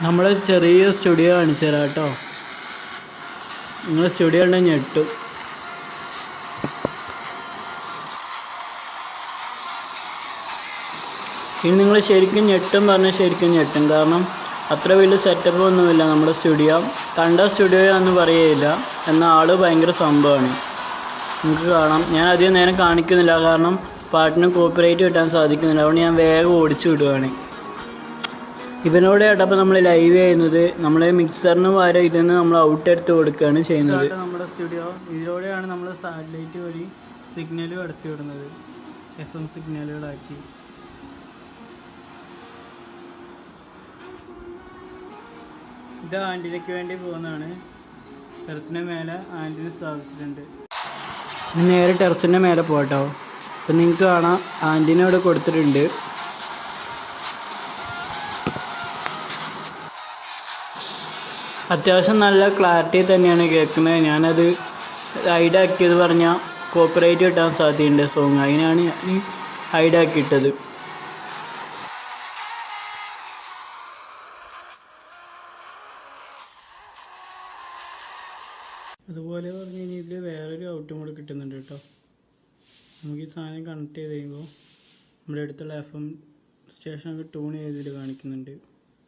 നമ്മൾ ചെറിയ സ്റ്റുഡിയോ കാണിച്ചു തരാം കേട്ടോ. നിങ്ങൾ സ്റ്റുഡിയോ ഉണ്ടെങ്കിൽ ഞെട്ടു. ഇനി നിങ്ങൾ ശരിക്കും ഞെട്ടും പറഞ്ഞാൽ ശരിക്കും ഞെട്ടും. കാരണം അത്ര വലിയ സെറ്റപ്പ് ഒന്നുമില്ല നമ്മുടെ സ്റ്റുഡിയോ. കണ്ട സ്റ്റുഡിയോ എന്ന് പറയുകയില്ല എന്നാൽ ആൾ ഭയങ്കര സംഭവമാണ്. നിങ്ങൾക്ക് കാണാം. ഞാൻ അധികം നേരം കാണിക്കുന്നില്ല. കാരണം പാട്ടിന് കോപ്പിറൈറ്റ് കിട്ടാൻ സാധിക്കുന്നില്ല. അതുകൊണ്ട് ഞാൻ വേഗം ഓടിച്ചു വിടുവാണ്. ഇവനോട് ഇടപ്പോൾ നമ്മൾ ലൈവ് ചെയ്യുന്നത് നമ്മൾ മിക്സറിന് പകരം ഇതിൽ നിന്ന് നമ്മൾ ഔട്ട് എടുത്ത് കൊടുക്കുകയാണ് ചെയ്യുന്നത്. നമ്മുടെ സ്റ്റുഡിയോ ഇതിലൂടെയാണ് നമ്മൾ സാറ്റലൈറ്റ് വഴി സിഗ്നൽ കടത്തി വിടുന്നത്. എഫ് എം സിഗ്നലുകളാക്കി ഇത് ആന്റിനയ്ക്ക് വേണ്ടി പോകുന്നതാണ്. ടെറസിന്റെ മേലെ ആന്റിന് സ്ഥാപിച്ചിട്ടുണ്ട്. നേരെ ടെറസിന്റെ മേലെ പോകട്ടോ. അപ്പം നിങ്ങൾക്ക് കാണാം ആന്റിനെ ഇവിടെ കൊടുത്തിട്ടുണ്ട്. അത്യാവശ്യം നല്ല ക്ലാരിറ്റി തന്നെയാണ് കേൾക്കുന്നത്. ഞാനത് ഹൈഡ് ആക്കിയത് പറഞ്ഞാൽ കോപ്പറേറ്റ് കിട്ടാൻ സാധ്യതയുണ്ട്. സോങ് അതിനാണ് ഞാൻ ഹൈഡ് ആക്കിയിട്ടത്. അതുപോലെ പറഞ്ഞു കഴിഞ്ഞാൽ ഇതിൽ വേറൊരു ഔട്ടും കൂടെ കിട്ടുന്നുണ്ട് കേട്ടോ. നമുക്ക് ഈ സാധനം കണക്ട് ചെയ്ത് കഴിയുമ്പോൾ നമ്മുടെ അടുത്തുള്ള എഫ് എം സ്റ്റേഷനൊക്കെ ട്യൂൺ ചെയ്തിട്ട് കാണിക്കുന്നുണ്ട്.